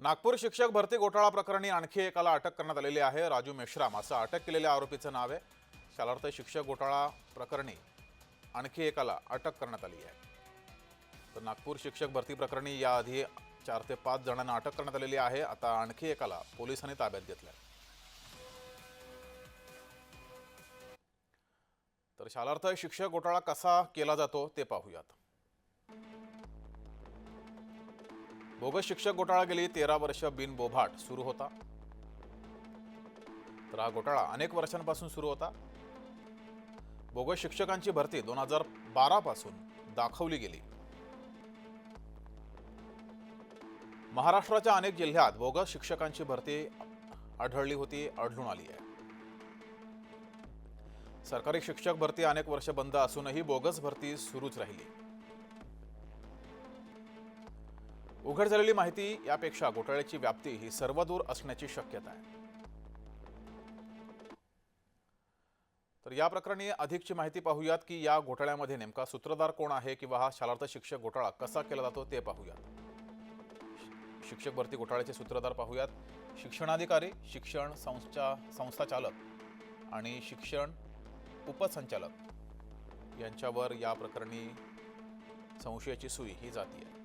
नागपूर शिक्षक भरती घोटाळा प्रकरणी आणखी एकाला अटक करण्यात आलेली आहे. राजू मेश्राम असं अटक केलेल्या आरोपीचं नाव आहे. शालार्थ शिक्षक घोटाळा प्रकरणी आणखी एकाला अटक करण्यात आली आहे. तर नागपूर शिक्षक भरती प्रकरणी याआधी चार ते पाच जणांना अटक करण्यात आलेली आहे. आता आणखी एकाला पोलिसांनी ताब्यात घेतलं तर शालार्थ शिक्षक घोटाळा कसा केला जातो ते पाहूयात. बोगस शिक्षक घोटाळा गेली तेरा वर्ष बिनबोभाट सुरू होता. तर हा घोटाळा अनेक वर्षांपासून सुरू होता. बोगस शिक्षकांची भरती दोन हजार बारा पासून दाखवली गेली. महाराष्ट्राच्या अनेक जिल्ह्यात बोगस शिक्षकांची भरती आढळली होती आढळून आली आहे. सरकारी शिक्षक भरती अनेक वर्ष बंद असूनही बोगस भरती सुरूच राहिली. उघड झालेली माहिती यापेक्षा घोटाळ्याची व्याप्ती ही सर्वदूर असण्याची शक्यता आहे. तर या प्रकरणी अधिकची माहिती पाहूयात की या घोटाळ्यामध्ये नेमका सूत्रधार कोण आहे किंवा हा शालार्थ शिक्षक घोटाळा कसा केला जातो ते पाहूयात. शिक्षक भरती घोटाळ्याचे सूत्रधार पाहूयात. शिक्षणाधिकारी शिक्षण संस्था संस्थाचालक आणि शिक्षण उपसंचालक यांच्यावर या प्रकरणी संशयाची सुई ही जाती आहे